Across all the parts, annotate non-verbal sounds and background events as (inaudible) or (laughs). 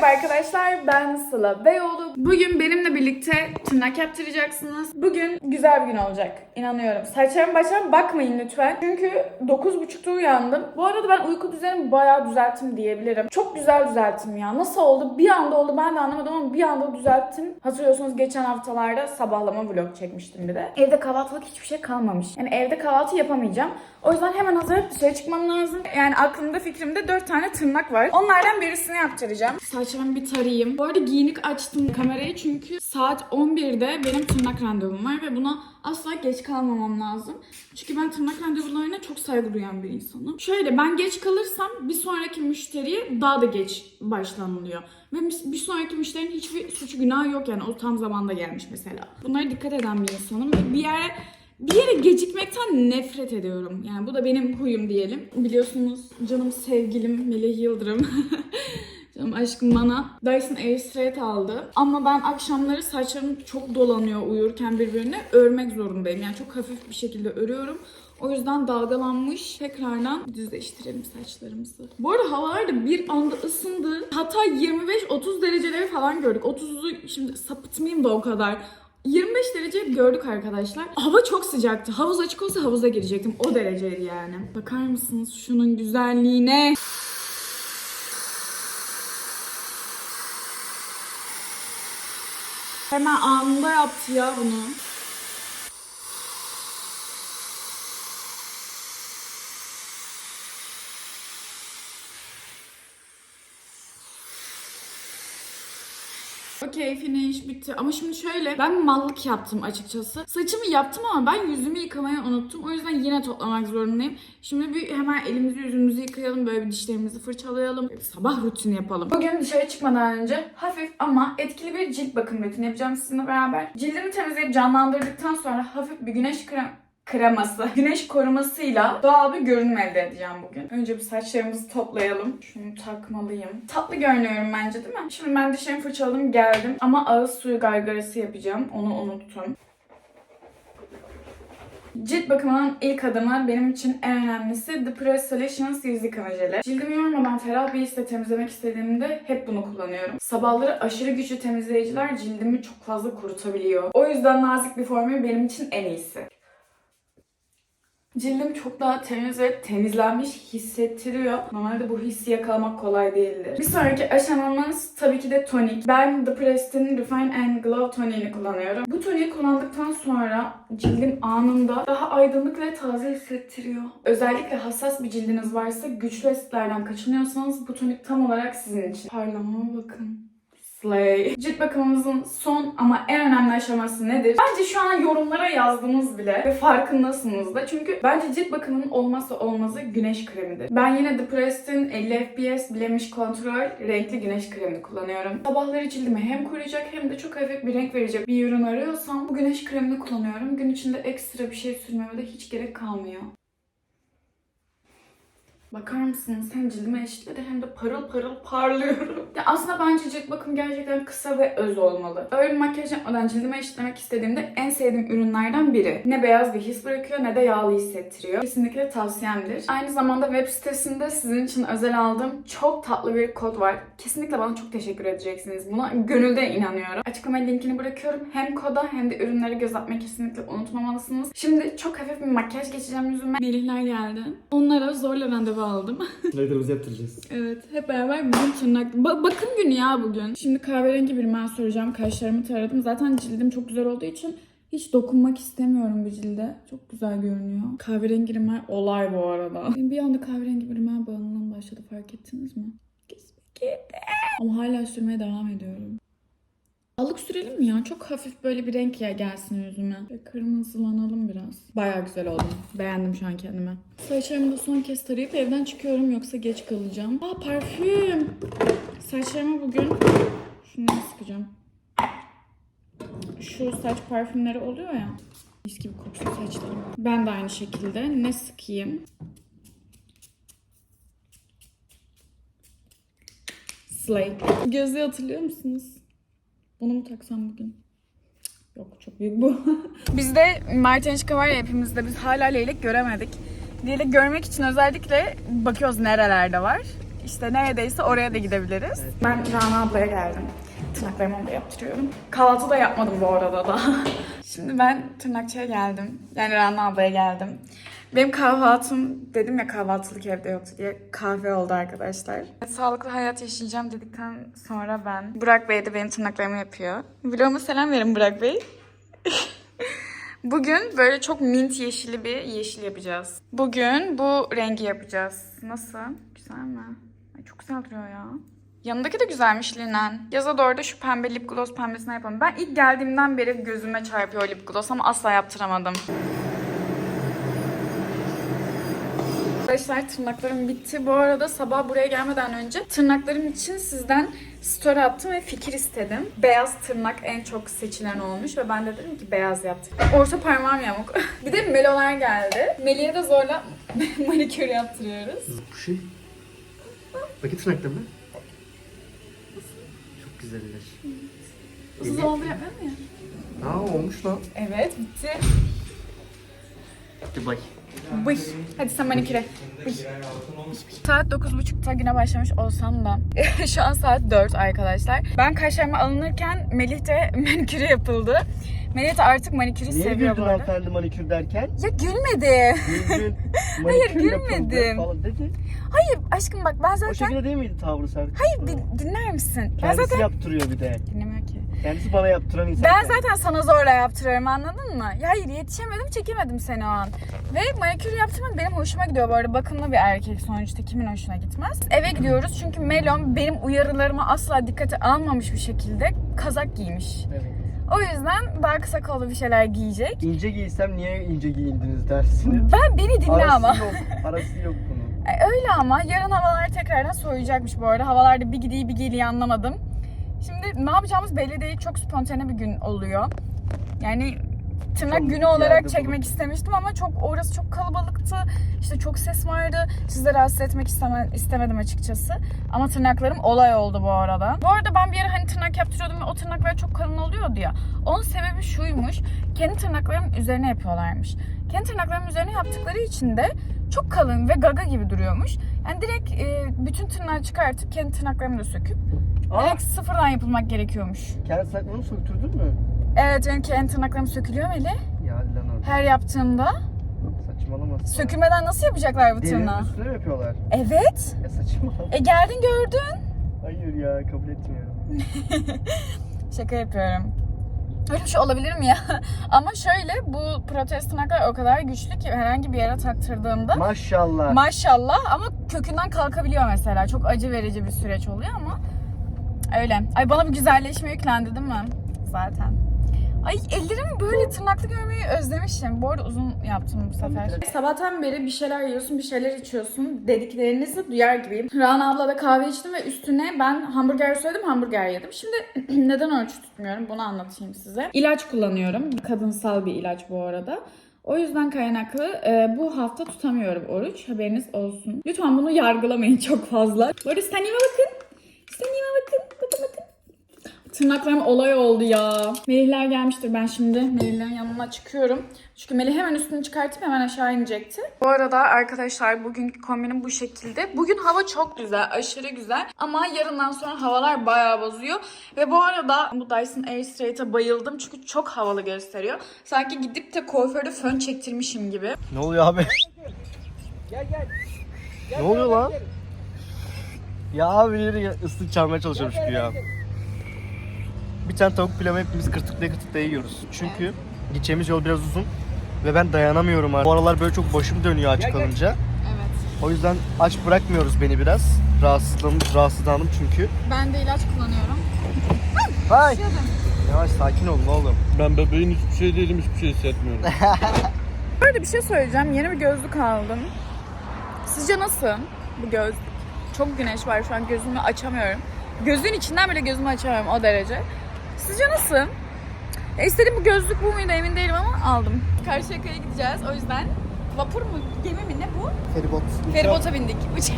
Merhaba arkadaşlar ben Sıla Beyoğlu. Bugün benimle birlikte tırnak yaptıracaksınız. Bugün güzel bir gün olacak. İnanıyorum. Saçlarım başlarım bakmayın lütfen. Çünkü 9.30'da uyandım. Bu arada ben uyku düzenimi bayağı düzelttim diyebilirim. Çok güzel düzelttim ya. Nasıl oldu? Bir anda oldu ben de anlamadım ama bir anda düzelttim. Hatırlıyorsunuz geçen haftalarda sabahlama vlog çekmiştim bir de. Evde kahvaltılık hiçbir şey kalmamış. Yani evde kahvaltı yapamayacağım. O yüzden hemen hazırlayıp dışarı çıkmam lazım. Yani aklımda fikrimde 4 tane tırnak var. Onlardan birisini yaptıracağım. Saçlarımı bir tarayayım. Bu arada giyinik açtım kamerayı çünkü saat 11'de benim tırnak randevum var ve buna asla geç kalmamam lazım. Çünkü ben tırnak randevularına çok saygı duyan bir insanım. Şöyle ben geç kalırsam bir sonraki müşteriye daha da geç başlanılıyor. Ve bir sonraki müşterinin hiçbir suçu günahı yok yani o tam zamanda gelmiş mesela. Bunlara dikkat eden bir insanım bir yere bir yere gecikmekten nefret ediyorum. Yani bu da benim huyum diyelim. Biliyorsunuz canım sevgilim Melih Yıldırım. (laughs) Canım aşkım bana Dyson Airstrait aldı. Ama ben akşamları saçlarım çok dolanıyor uyurken birbirine örmek zorundayım. Yani çok hafif bir şekilde örüyorum. O yüzden dalgalanmış. Tekrardan düzleştirelim saçlarımızı. Bu arada havalar da bir anda ısındı. Hatta 25-30 dereceleri falan gördük. 30'u şimdi sapıtmayayım da o kadar. 25 derece gördük arkadaşlar. Hava çok sıcaktı. Havuz açık olsa havuza girecektim. O dereceydi yani. Bakar mısınız şunun güzelliğine? Hemen anında yaptı ya bunu. Okey finish bitti. Ama şimdi şöyle ben mallık yaptım açıkçası. Saçımı yaptım ama ben yüzümü yıkamayı unuttum. O yüzden yine toplamak zorundayım. Şimdi bir hemen elimizi yüzümüzü yıkayalım. Böyle bir dişlerimizi fırçalayalım. Sabah rutini yapalım. Bugün dışarı çıkmadan önce hafif ama etkili bir cilt bakım rutini yapacağım sizinle beraber. Cildimi temizleyip canlandırdıktan sonra hafif bir güneş krem kreması, güneş korumasıyla doğal bir görünüm elde edeceğim bugün. Önce bir saçlarımızı toplayalım. Şunu takmalıyım. Tatlı görünüyorum bence değil mi? Şimdi ben dişlerimi fırçaladım geldim. Ama ağız suyu gargarası yapacağım. Onu unuttum. Cilt bakımının ilk adımı benim için en önemlisi The Press Solutions yüz yıkama jeli. Cildimi yormadan ferah bir hisle temizlemek istediğimde hep bunu kullanıyorum. Sabahları aşırı güçlü temizleyiciler cildimi çok fazla kurutabiliyor. O yüzden nazik bir formül benim için en iyisi. Cildim çok daha temiz ve temizlenmiş hissettiriyor. Normalde bu hissi yakalamak kolay değildir. Bir sonraki aşamamız tabii ki de tonik. Ben The Prest'in Refine and Glow toniğini kullanıyorum. Bu toniği kullandıktan sonra cildim anında daha aydınlık ve taze hissettiriyor. Özellikle hassas bir cildiniz varsa güçlü asitlerden kaçınıyorsanız bu tonik tam olarak sizin için. Parlamama bakın. Slay. Cilt bakımımızın son ama en önemli aşaması nedir? Bence şu an yorumlara yazdınız bile ve farkındasınız da. Çünkü bence cilt bakımının olmazsa olmazı güneş kremidir. Ben yine The Prest'in 50 FPS Blemish Control renkli güneş kremini kullanıyorum. Sabahları cildimi hem koruyacak hem de çok hafif bir renk verecek bir ürün arıyorsam bu güneş kremini kullanıyorum. Gün içinde ekstra bir şey sürmeme de hiç gerek kalmıyor. Bakar mısınız? Hem cildime eşitledi hem de parıl parıl parlıyorum. Ya aslında bence cilt bakım gerçekten kısa ve öz olmalı. Öyle bir makyaj yapmadan cildime eşitlemek istediğimde en sevdiğim ürünlerden biri. Ne beyaz bir his bırakıyor ne de yağlı hissettiriyor. Kesinlikle tavsiyemdir. Aynı zamanda web sitesinde sizin için özel aldığım çok tatlı bir kod var. Kesinlikle bana çok teşekkür edeceksiniz. Buna gönülden inanıyorum. Açıklama linkini bırakıyorum. Hem koda hem de ürünleri göz atmayı kesinlikle unutmamalısınız. Şimdi çok hafif bir makyaj geçeceğim yüzüme. Melihler geldi. Onlara zorla randevu aldım. (laughs) Slider'ımızı yaptıracağız. evet, hep beraber bugün tırnak... Ba- bakım günü ya bugün. Şimdi kahverengi bir rimel süreceğim. Kaşlarımı taradım. Zaten cildim çok güzel olduğu için hiç dokunmak istemiyorum bu cilde. Çok güzel görünüyor. Kahverengi rimel olay bu arada. Benim bir anda kahverengi bir rimel bağımlılığım başladı fark ettiniz mi? Kesinlikle. Ama hala sürmeye devam ediyorum. Alık sürelim mi ya? Çok hafif böyle bir renk ya gelsin yüzüme. Ve kırmızılanalım biraz. Bayağı güzel oldum. Beğendim şu an kendime. Saçlarımı da son kez tarayıp evden çıkıyorum yoksa geç kalacağım. Aa parfüm. Saçlarımı bugün şundan sıkacağım. Şu saç parfümleri oluyor ya. Mis gibi koksun saçlarım. Ben de aynı şekilde ne sıkayım? Slay. Gözlüğü hatırlıyor musunuz? Bunu mu taksam bugün? Yok çok büyük bu. (laughs) Bizde Martinişka var ya hepimizde biz hala leylek göremedik. Leylek görmek için özellikle bakıyoruz nerelerde var. işte neredeyse oraya da gidebiliriz. Ben Rana ablaya geldim. Tırnaklarımı onda yaptırıyorum. Kahvaltı da yapmadım bu arada da. (laughs) Şimdi ben tırnakçıya geldim. Yani Rana ablaya geldim. Benim kahvaltım dedim ya kahvaltılık evde yoktu diye kahve oldu arkadaşlar. Sağlıklı hayat yaşayacağım dedikten sonra ben. Burak Bey de benim tırnaklarımı yapıyor. Vloguma selam verin Burak Bey. (laughs) Bugün böyle çok mint yeşili bir yeşil yapacağız. Bugün bu rengi yapacağız. Nasıl? Güzel mi? Ay çok güzel duruyor ya. Yanındaki de güzelmiş linen. Yaza doğru da şu pembe lip gloss pembesine yapalım. Ben ilk geldiğimden beri gözüme çarpıyor lip gloss ama asla yaptıramadım. Arkadaşlar tırnaklarım bitti. Bu arada sabah buraya gelmeden önce tırnaklarım için sizden story attım ve fikir istedim. Beyaz tırnak en çok seçilen olmuş ve ben de dedim ki beyaz yaptım. Orta parmağım yamuk. (laughs) bir de melolar geldi. Meli'ye de zorla (laughs) manikür yaptırıyoruz. Bu şey. Bakın tırnaklarına. Çok güzeller. Uzun zamandır yapmıyorum ya. Aa olmuş lan. Evet bitti. Hadi bak. Bıy. Hadi sen maniküre. Bıy. Saat 9.30'da güne başlamış olsam da (laughs) şu an saat 4 arkadaşlar. Ben kaşlarımı alınırken Melih de (laughs) manikürü yapıldı. Melih de artık manikürü Niye seviyor bu güldün arada. hanımefendi manikür derken? Ya gülmedi. Güldün. (laughs) Hayır, manikür yapıldı gülmedim. Falan dedi. Hayır aşkım bak ben O zaten... şekilde değil miydi tavrı sen? Hayır din- dinler misin? Ben Kendisi zaten... yaptırıyor bir de. Dinlemiyor ki. Kendisi bana yaptıran insan. Ben zaten sana zorla yaptırıyorum anladın mı? Ya hayır yetişemedim çekemedim seni o an. Ve manikür yaptırmak benim hoşuma gidiyor bu arada. Bakımlı bir erkek sonuçta kimin hoşuna gitmez. Eve gidiyoruz çünkü Melon benim uyarılarımı asla dikkate almamış bir şekilde kazak giymiş. Evet. O yüzden daha kısa kollu bir şeyler giyecek. İnce giysem niye ince giyindiniz dersiniz. Ben beni dinle Arası ama. yok. Arası yok bunun. (laughs) E, Öyle ama yarın havalar tekrardan soğuyacakmış bu arada. Havalarda bir gidiyor bir geliyor anlamadım. Şimdi ne yapacağımız belli değil. Çok spontane bir gün oluyor. Yani tırnak günü olarak çekmek bulup- istemiştim ama çok orası çok kalabalıktı. İşte çok ses vardı. Sizi rahatsız etmek isteme, istemedim açıkçası. Ama tırnaklarım olay oldu bu arada. Bu arada ben bir ara hani tırnak yaptırıyordum ve o tırnaklar çok kalın oluyordu ya. Onun sebebi şuymuş. Kendi tırnaklarımın üzerine yapıyorlarmış. Kendi tırnaklarımın üzerine yaptıkları için de çok kalın ve gaga gibi duruyormuş. Yani direkt e, bütün tırnağı çıkartıp kendi tırnaklarımı da söküp Aa, direkt sıfırdan yapılmak gerekiyormuş. kendi tırnaklarını söktürdün mü? Evet benim kendi tırnaklarım sökülüyor Meli. Ya lan orada. Her yaptığımda. Saçmalama. Sökülmeden nasıl yapacaklar bu Derinin tırnağı? üstüne mi yapıyorlar? Evet. Ya saçmalama. E geldin gördün. Hayır ya kabul etmiyorum. (laughs) Şaka yapıyorum. Öyle bir şey olabilir mi ya? (laughs) Ama şöyle bu protez tırnaklar o kadar güçlü ki herhangi bir yere taktırdığımda Maşallah. maşallah ama kökünden kalkabiliyor mesela. Çok acı verici bir süreç oluyor ama öyle. Ay bana bir güzelleşme yüklendi değil mi? Zaten. Ay ellerimi böyle tırnaklı görmeyi özlemişim. Bu arada uzun yaptım bu sefer. Sabahtan beri bir şeyler yiyorsun, bir şeyler içiyorsun dediklerinizi duyar gibiyim. Rana abla da kahve içtim ve üstüne ben hamburger söyledim, hamburger yedim. Şimdi (clears throat) neden ölçü tutmuyorum bunu anlatayım size. İlaç kullanıyorum. Kadınsal bir ilaç bu arada. O yüzden kaynaklı e, bu hafta tutamıyorum oruç. Haberiniz olsun. Lütfen bunu yargılamayın (laughs) çok fazla. Bu arada Stanim'e bakın. Bakın bakın. Tırnaklarım olay oldu ya. Melihler gelmiştir. Ben şimdi Melihlerin yanına çıkıyorum. Çünkü Melih hemen üstünü çıkartıp hemen aşağı inecekti. Bu arada arkadaşlar bugünkü kombinim bu şekilde. Bugün hava çok güzel, aşırı güzel. Ama yarından sonra havalar bayağı bozuyor. Ve bu arada bu Dyson Airstraight'a bayıldım. Çünkü çok havalı gösteriyor. Sanki gidip de kuaförde fön çektirmişim gibi. Ne oluyor abi? Ne oluyor lan? Ya abi ıslık çalmaya çalışıyorum çünkü ya. Bir tane tavuk pilavı hepimiz kırtıklaya kırtıklaya yiyoruz. Çünkü gideceğimiz yol biraz uzun ve ben dayanamıyorum artık. Bu aralar böyle çok başım dönüyor aç kalınca. Evet. O yüzden aç bırakmıyoruz beni biraz. Rahatsızlandım, rahatsızlandım çünkü. Ben de ilaç kullanıyorum. (laughs) Hay! Yavaş sakin olun oğlum. Ben bebeğin hiçbir şey değilim, hiçbir şey hissetmiyorum. (laughs) Bu arada bir şey söyleyeceğim. Yeni bir gözlük aldım. Sizce nasıl bu gözlük? Çok güneş var şu an gözümü açamıyorum. Gözün içinden bile gözümü açamıyorum o derece. Sizce nasıl? Ya istediğim bu gözlük bu muydu emin değilim ama aldım. Karşıyaka'ya gideceğiz o yüzden. Vapur mu gemi mi ne bu? Feribot. Feribota bindik. (laughs) Uça-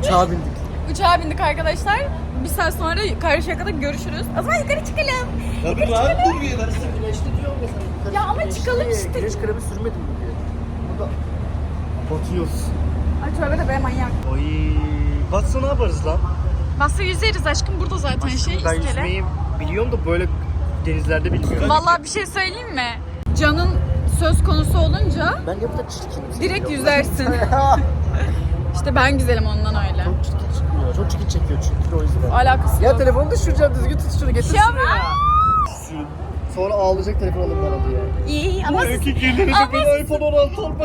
Uçağa bindik. Uçağa bindik arkadaşlar. Bir saat sonra Karşıyaka'da görüşürüz. O zaman yukarı çıkalım. Tabii lan dur bir lan. Güneşli diyor mesela. Ya ama çıkalım işte. Güneş kremi sürmedim bugün. Burada batıyoruz. Ay tövbe de be manyak. Oy Batsa ne yaparız lan? Basta yüzeriz aşkım burada zaten şey ben iskele. yüzmeyi biliyorum da böyle denizlerde bilmiyorum. Vallahi bir şey söyleyeyim mi? Canın söz konusu olunca Ben de burada çirkinim. direkt yüzersin. (laughs) işte ben güzelim ondan öyle. Çok çirkin çıkmıyor. Çok çirkin çekiyor çünkü o yüzden. Alakası Ya yok. telefonu düşüreceğim düzgün tut şunu getir Ya şunu. Sonra ağlayacak telefon alın bana diye. İyi ama İki kirleri Ama bir iPhone 16 almak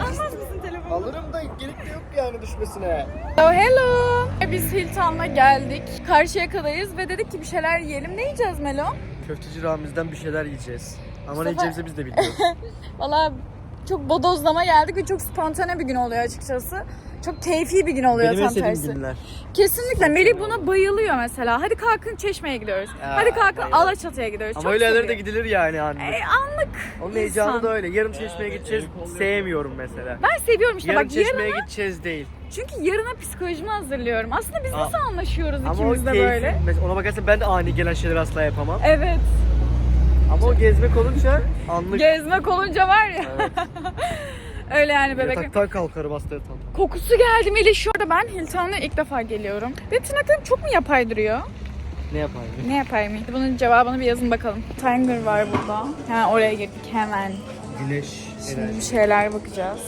telefonu? Alırım da gerek de yok yani düşmesine. Oh hello. Biz Hilton'la geldik. Karşıyaka'dayız ve dedik ki bir şeyler yiyelim. Ne yiyeceğiz Melo? Köfteci Ramiz'den bir şeyler yiyeceğiz. Ama Mustafa- ne yiyeceğimizi biz de bilmiyoruz. (laughs) Valla çok bodozlama geldik ve çok spontane bir gün oluyor açıkçası. Çok keyfi bir gün oluyor Benim en tam tersi. günler. Kesinlikle Melih buna bayılıyor mesela. Hadi kalkın Çeşme'ye gidiyoruz. Ya, Hadi kalkın bayılırım. Alaçatı'ya gidiyoruz. Ama Çok öyle yerlere de seviyor. gidilir yani anlık. E, anlık. Onun heyecanı insan. da öyle. Yarın çeşmeye gideceğiz. Sevmiyorum mesela. Ben seviyorum işte Yarın bak çeşmeye yarına, gideceğiz değil. çünkü yarına psikolojimi hazırlıyorum. Aslında biz Aa. nasıl anlaşıyoruz Ama o ikimiz de keyifli. böyle. Mesela ona bakarsan ben de ani gelen şeyleri asla yapamam. Evet. Ama o gezmek olunca anlık. Gezmek olunca var ya. Evet. (laughs) Öyle yani bebek. Yataktan kalkarım hasta yatan. Kokusu geldi Melih şu anda ben Hilton'a ilk defa geliyorum. Ve tırnaklarım çok mu yapay duruyor? Ne yapayım? Ne yapay mı? Bunun cevabını bir yazın bakalım. Tiger var burada. Hemen oraya girdik hemen. Güneş. Şimdi bir şeyler bakacağız.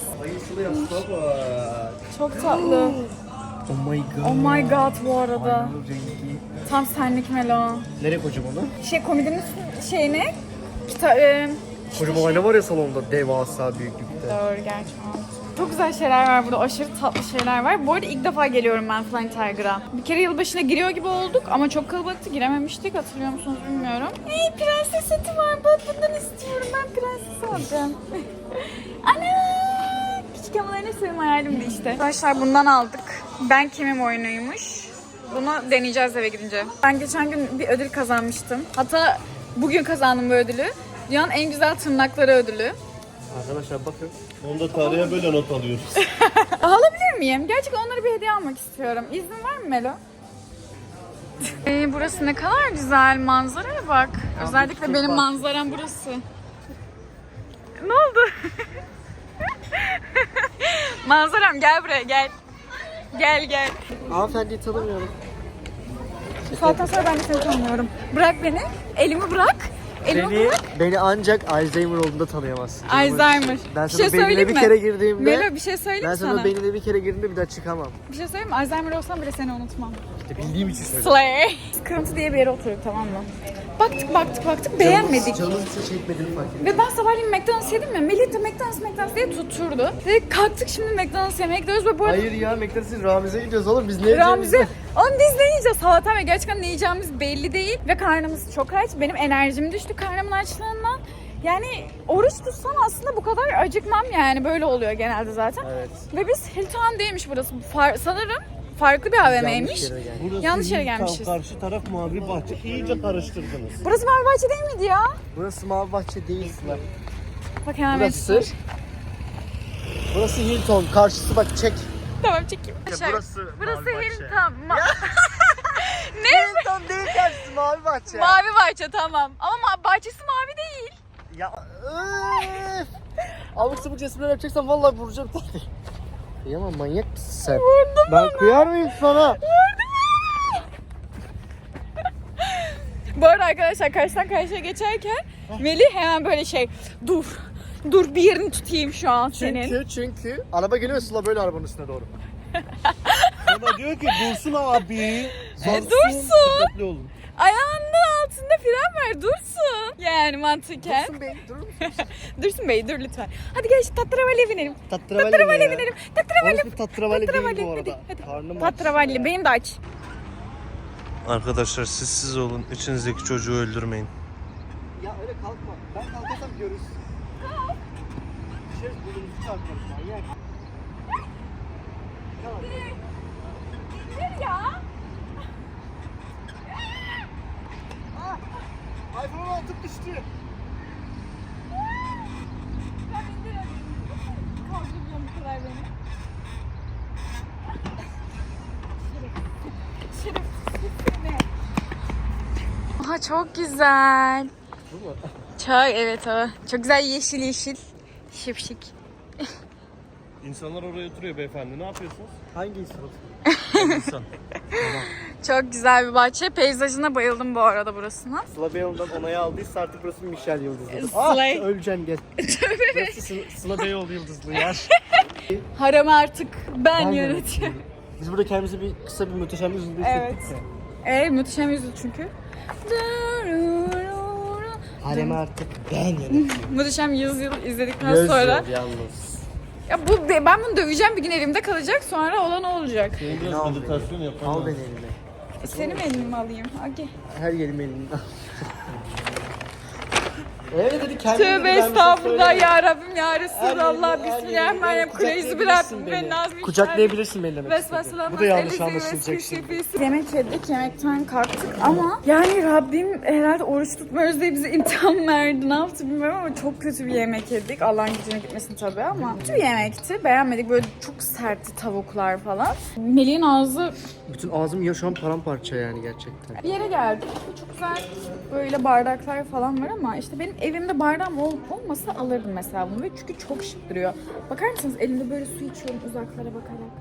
Çok tatlı. Oh my god. Oh my god bu arada. Tam senlik Melo. Nereye koyacağım onu? Şey komedinin şeyine kita e, Kocaman ayna var ya salonda devasa büyüklükte. Doğru gerçekten. Çok güzel şeyler var burada. Aşırı tatlı şeyler var. Bu arada ilk defa geliyorum ben Flying Tiger'a. Bir kere yılbaşına giriyor gibi olduk ama çok kalabalıktı. Girememiştik. Hatırlıyor musunuz bilmiyorum. Hey prenses seti var. Bak bundan istiyorum. Ben prenses olacağım. (laughs) Ana! Küçük amaların hepsi benim hayalimdi işte. Arkadaşlar bundan aldık. Ben kimim oyunuymuş. Bunu deneyeceğiz eve gidince. Ben geçen gün bir ödül kazanmıştım. Hatta bugün kazandım bu ödülü. Dünyanın en güzel tırnakları ödülü. Arkadaşlar bakın. Onu da tarihe böyle not alıyoruz. (laughs) Alabilir miyim? Gerçekten onlara bir hediye almak istiyorum. İzin var mı Melo? (laughs) Ee, burası ne kadar güzel. Manzaraya bak. Özellikle benim manzaram burası. Ne oldu? (laughs) Manzaram gel buraya gel. Gel gel. Hanımefendiyi tanımıyorum. Bu saatten sonra ben de seni tanımıyorum. Bırak beni. Elimi bırak. Elimi Beni, ancak Alzheimer olduğunda tanıyamazsın. Alzheimer. Ben Bir sana şey beynine söyleyeyim bir mi? kere girdiğimde... Melo bir şey söyleyeyim ben mi sana, sana. beynine bir kere girdiğimde bir daha çıkamam. Bir şey söyleyeyim mi? Alzheimer olsam bile seni unutmam. İşte bildiğim için söylüyorum. Slay. Kırıntı diye bir yere oturduk tamam mı? Baktık baktık baktık beğenmedik. Canım size çekmediğini fark ettim. Ve ben sabahleyin McDonald's yedim ya. Melih de McDonald's McDonald's diye tutturdu. Ve kalktık şimdi McDonald's yemeye gidiyoruz ve bu arada Hayır ya McDonald's'ın Ramiz'e gidiyoruz oğlum biz ne Ramiz'e yiyeceğimizi- Oğlum biz ne yiyeceğiz? Sabahtan ve gerçekten ne yiyeceğimiz belli değil. Ve karnımız çok aç. Benim enerjim düştü karnımın açlığından. Yani oruç tutsam aslında bu kadar acıkmam yani. Böyle oluyor genelde zaten. Evet. Ve biz Hilton değilmiş burası. Far- sanırım farklı bir AVM'ymiş. Yanlış yere geldik. Burası Yanlış yere Hindistan, gelmişiz. Karşı taraf mavi bahçe. İyice karıştırdınız. Burası Mavi Bahçe değil miydi ya? Burası Mavi Bahçe değil Sıla. Bak hemen Burası- Burası. Burası Hilton. Karşısı bak çek. Tamam çekeyim. burası Burası Mavi Bahçe. Hilton. Ma- (laughs) Hilton değil karşısı Mavi Bahçe. mavi bahçe tamam. Ama ma- bahçesi mavi değil. Ya öf. Abuk sabuk resimler yapacaksan vallahi vuracağım tabii. Kıyamam manyak mısın sen? Vurdum Ben kıyar mıyım sana? Bu arada arkadaşlar karşıdan karşıya geçerken Melih hemen böyle şey dur. Dur bir yerini tutayım şu an senin. Çünkü çünkü araba geliyor Sıla böyle arabanın üstüne doğru. (laughs) Bana diyor ki dursun abi. E, dursun. Dikkatli olun. Ayağının altında fren var dursun. Yani mantıken. Dursun Bey durur musun? (laughs) Dursun Bey dur lütfen. Hadi gel şu tatravalliye binelim. Tatravalli ya? binelim. Tatravalli. Orası bir tatravalli değil Tatravalli. bu arada. hadi. Karnım aç. Tatravalli. Benim de aç. Arkadaşlar siz siz olun. İçinizdeki çocuğu öldürmeyin. Ya öyle kalkma. Ben kalkarsam görürsün. Düşeriz burnumuzu çarparız manyak. Kalk. ya. Ah! iPhone'u atıp düştü. Ben indirim. Kaldırıyorum bu kadar beni. Aha çok güzel. Bu mu? Çok evet o. Çok güzel yeşil yeşil. Şıpşık. İnsanlar oraya oturuyor beyefendi. Ne yapıyorsunuz? Hangi insan? (laughs) İnsan. Çok güzel bir bahçe. Peyzajına bayıldım bu arada burasına. Sıla Beyoğlu'ndan onayı aldıysa artık burası Michel Yıldızlı. Slay. Ah öleceksin gel. (laughs) burası Sıla, Sıla Beyoğlu Yıldızlı yer. (laughs) Haramı artık ben, Ben yönetiyorum. Biz burada kendimizi bir kısa bir muhteşem yüzyılda Evet. hissettik de. Evet muhteşem çünkü. Haremi artık ben yönetiyorum. (laughs) Muhteşem yüzyıl izledikten Yüzyıl sonra. yalnız. Ya bu ben bunu döveceğim bir gün elimde kalacak sonra olan olacak. Senin Ne biraz oldu? meditasyon yapman Al beni elime. E, Seni mi alayım? Okey. Her yerim elimden. Evet dedi kendin Tövbe estağfurullah ya Rabbim ya Resulallah. Bismillahirrahmanirrahim. Kuleyzi bir kucaklayabilirsin Rabbim beni. ve nazmi Kucaklayabilirsin beni demek Ves istedim. vesselam Bu da yanlış anlaşılacak şimdi. Yemek yedik, yemekten kalktık ama yani Rabbim herhalde oruç tutmuyoruz diye bize imtihan verdi. Ne yaptı bilmiyorum ama çok kötü bir yemek yedik. Allah'ın gücüne gitmesin tabii ama kötü bir yemekti. Beğenmedik. Böyle çok sertti tavuklar falan. Melih'in ağzı Bütün ağzım ya şu an paramparça yani gerçekten. bir yere geldik. Çok güzel böyle bardaklar falan var ama işte benim evimde bardağım olup olmasa alırdım mesela bunu. Ve çünkü çok şık duruyor. Bakar mısınız elimde böyle su içiyorum uzaklara bakarak.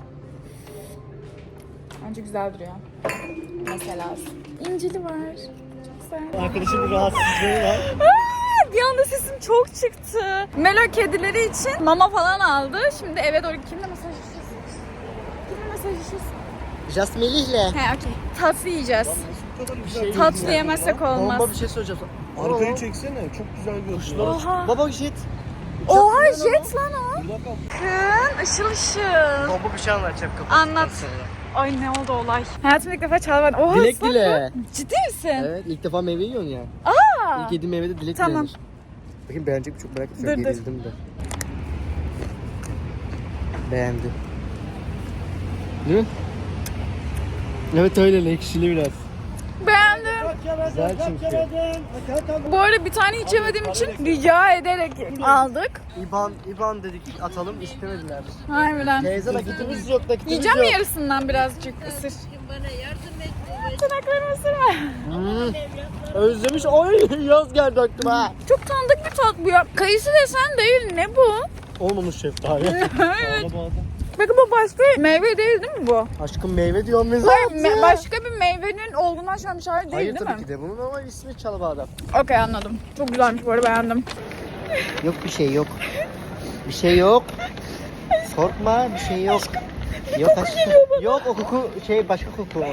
Bence güzel duruyor. Mesela incili var. Çok güzel. Arkadaşım bir rahatsızlığı var. Aa, bir anda sesim çok çıktı. Melo kedileri için mama falan aldı. Şimdi eve doğru kimle mesajlaşıyorsun? Kimle mesajlaşıyorsun? Just Melih'le. He okey. Tatlı yiyeceğiz. Tatlı yemezsek olmaz. Bomba bir şey söyleyeceğim. Arkayı çeksene. Çok güzel görünüyor. Oha. Baba jet. Oha jet lan o. Bakın ışıl ışıl. Bomba bir şey anlatacağım kapattıktan Anlat. Ay ne oldu olay? Hayatımda ilk defa çalvan. Oha Dilek ıslak dile. Ciddi misin? Evet ilk defa meyve yiyorsun ya. Aa. İlk yediğim meyve de dilek Tamam. dilenir. Bakayım beğenecek mi çok merak ediyorum. Dur, dur. Gerildim de. Beğendi. Değil mi? Evet öyle ekşili biraz. Beğendim. Güzel çünkü. Bu arada bir tane içemediğim için rica ederek aldık. İban, İban dedik atalım istemediler. Harbiden. Teyze nakitimiz yok nakitimiz Yiyeceğim mi yok. yarısından birazcık ısır? Tırnaklarımı ısırma. Hmm. Özlemiş. Oy yaz geldi aklıma. Çok tanıdık bir tat bu ya. Kayısı desen değil ne bu? Olmamış şeftali. (laughs) evet. Ağla bağda. Bakın bu başka meyve değil değil mi bu? Aşkım meyve diyorum biz. Hayır, me- başka bir meyvenin olgunlaşmamış hali değil Hayır değil tabii mi? ki de. Bunun ama ismi çalabağda. Okey anladım. Çok güzelmiş bu arada beğendim. Yok bir şey yok. Bir şey yok. Korkma bir şey yok. Yok aşkım. Yok o koku şey başka koku o.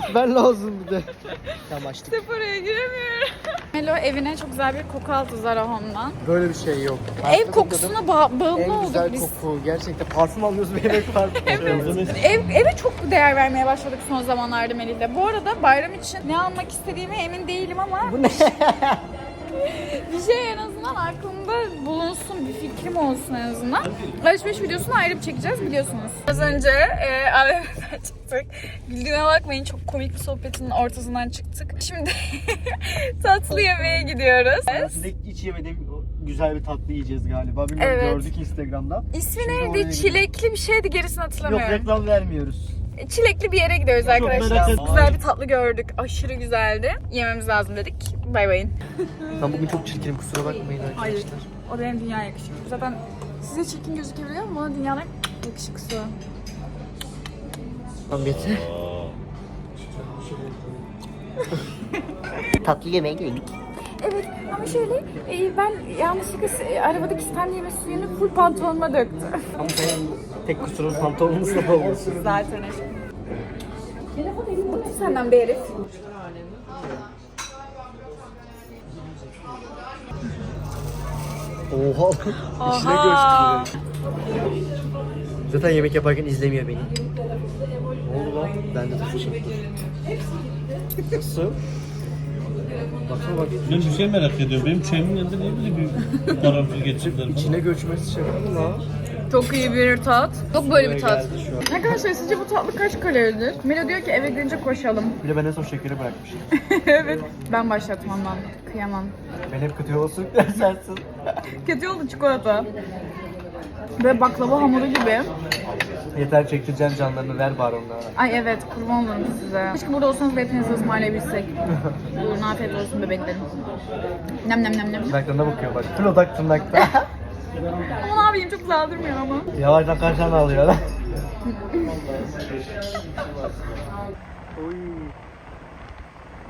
Gitmen lazım bir de. Tamam açtık. Buraya giremiyorum. Melo evine çok güzel bir koku aldı Zara Home'dan. Böyle bir şey yok. Ev kokusuna ba- bağımlı en olduk güzel biz. koku. Gerçekten parfüm alıyoruz yemek (laughs) parfüm alıyoruz. Ev, eve çok değer vermeye başladık son zamanlarda Melih'le. Bu arada bayram için ne almak istediğime emin değilim ama Bu ne? (laughs) bir şey en azından aklımda bulunsun, bir fikrim olsun en azından. Alışveriş videosunu ayrı bir çekeceğiz biliyorsunuz. Az önce e, AVM'den çıktık. Güldüğüme bakmayın çok komik bir sohbetin ortasından çıktık. Şimdi (laughs) tatlı yemeğe gidiyoruz. Aslında hiç yemediğim güzel bir tatlı yiyeceğiz galiba. Bilmiyorum Evet. gördük Instagram'da. İsmi Şimdi neydi? Çilekli bir şeydi gerisini Yok hatırlamıyorum. reklam vermiyoruz. Çilekli bir yere gidiyoruz merak arkadaşlar. Güzel bir tatlı gördük. Aşırı güzeldi. Yememiz lazım dedik. Bay bayın. Ben bugün çok çirkinim kusura bakmayın arkadaşlar. Hayır. O benim dünya yakışıklı. Zaten size çirkin gözükebiliyor ama bana dünyanın yakışıklısı. Tamam yeter. (laughs) Tatlı yemeğe geldik. Evet ama şöyle e, ben yanlışlıkla e, arabadaki stand yeme suyunu full pantolonuma döktüm. Ama senin tek kusurun pantolonun ıslak olması. Zaten aşkım. Bıktı senden be herif. Oha. Oha. Zaten yemek yaparken izlemiyor beni. Ne oldu lan? Ben de tuşu çektim. Nasıl? Baksana bak. Ben bir şey merak ediyorum. Benim çayımın yanında niye böyle bir karanfil geçirdiler? İçine göçmesi şey yapalım lan. Çok iyi bir tat. Yok böyle bir tat. Arkadaşlar sizce bu tatlı kaç kaloridir? Milo diyor ki eve gidince koşalım. Bir de ben en son şekeri bırakmışım. (laughs) evet. Ben başlatmam lan. Kıyamam. Ben hep kötü yola sürükler (laughs) sensin. Kötü oldu çikolata. Böyle baklava hamuru gibi. Yeter çektireceğim canlarını ver bari onlara. Ay evet kurban olurum size. Keşke burada olsanız da hepinizi ısmarlayabilsek. (laughs) Buyurun afiyet olsun bebeklerim. Nem nem nem nem. Tırnaklarına bakıyor bak. Full odak tırnakta. Ama yapayım çok güzel durmuyor ama. Yavaştan kaçan alıyor lan.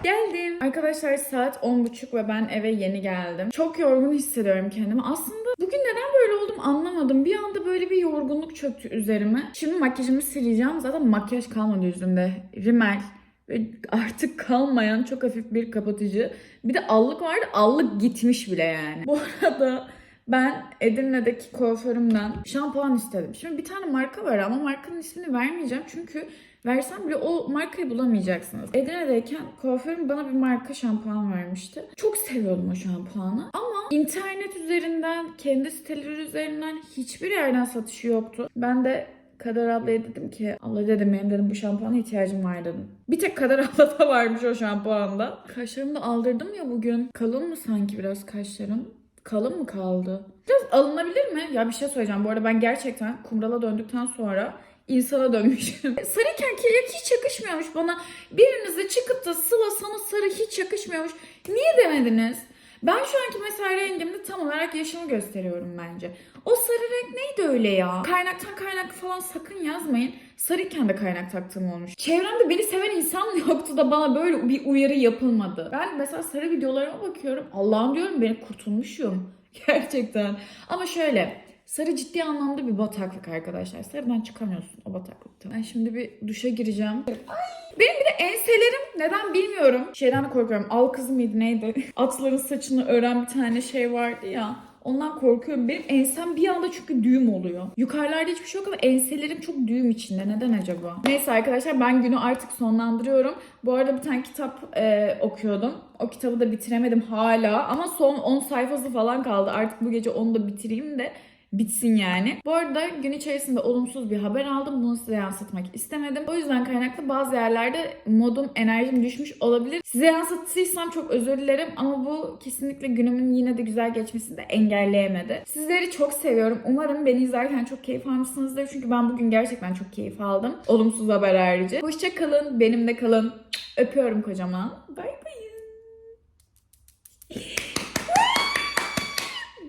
Geldim. Arkadaşlar saat 10.30 ve ben eve yeni geldim. Çok yorgun hissediyorum kendimi. Aslında bugün neden böyle oldum anlamadım. Bir anda böyle bir yorgunluk çöktü üzerime. Şimdi makyajımı sileceğim. Zaten makyaj kalmadı yüzümde. Rimel ve artık kalmayan çok hafif bir kapatıcı. Bir de allık vardı. Allık gitmiş bile yani. Bu arada ben Edirne'deki kuaförümden şampuan istedim. Şimdi bir tane marka var ama markanın ismini vermeyeceğim. Çünkü versem bile o markayı bulamayacaksınız. Edirne'deyken kuaförüm bana bir marka şampuan vermişti. Çok seviyordum o şampuanı. Ama internet üzerinden, kendi siteleri üzerinden hiçbir yerden satışı yoktu. Ben de Kader ablaya dedim ki abla dedim benim dedim bu şampuana ihtiyacım var dedim. Bir tek Kader (laughs) ablada varmış o şampuanda. Kaşlarımı da aldırdım ya bugün. Kalın mı sanki biraz kaşlarım? Kalın mı kaldı? Biraz alınabilir mi? Ya bir şey söyleyeceğim. Bu arada ben gerçekten kumrala döndükten sonra insana dönmüşüm. (laughs) Sarıyken kelek hiç yakışmıyormuş bana. Biriniz de çıkıp da Sıla sana sarı hiç yakışmıyormuş. Niye demediniz? Ben şu anki mesela rengimde tam olarak yaşımı gösteriyorum bence. O sarı renk neydi öyle ya? Kaynaktan kaynak falan sakın yazmayın. Sarıyken de kaynak taktığım olmuş. Çevremde beni seven insan (laughs) yoktu da bana böyle bir uyarı yapılmadı. Ben mesela sarı videolarıma bakıyorum. Allah'ım diyorum beni kurtulmuşum. (laughs) Gerçekten. Ama şöyle Sarı ciddi anlamda bir bataklık arkadaşlar. Sarıdan çıkamıyorsun o bataklıktan. Ben şimdi bir duşa gireceğim. Ay, benim bir de enselerim neden bilmiyorum. Şeyden de korkuyorum. Al kızı mıydı neydi? (laughs) Atların saçını ören bir tane şey vardı ya. Ondan korkuyorum. Benim ensem bir anda çünkü düğüm oluyor. Yukarılarda hiçbir şey yok ama enselerim çok düğüm içinde. Neden acaba? Neyse arkadaşlar ben günü artık sonlandırıyorum. Bu arada bir tane kitap e, okuyordum. O kitabı da bitiremedim hala. Ama son 10 sayfası falan kaldı. Artık bu gece onu da bitireyim de bitsin yani. Bu arada gün içerisinde olumsuz bir haber aldım. Bunu size yansıtmak istemedim. O yüzden kaynaklı bazı yerlerde modum, enerjim düşmüş olabilir. Size yansıttıysam çok özür dilerim ama bu kesinlikle günümün yine de güzel geçmesini de engelleyemedi. Sizleri çok seviyorum. Umarım beni izlerken çok keyif almışsınızdır. Çünkü ben bugün gerçekten çok keyif aldım. Olumsuz haber harici. Hoşça kalın, benimle kalın. Öpüyorum kocaman. Bay bay.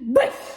Bye.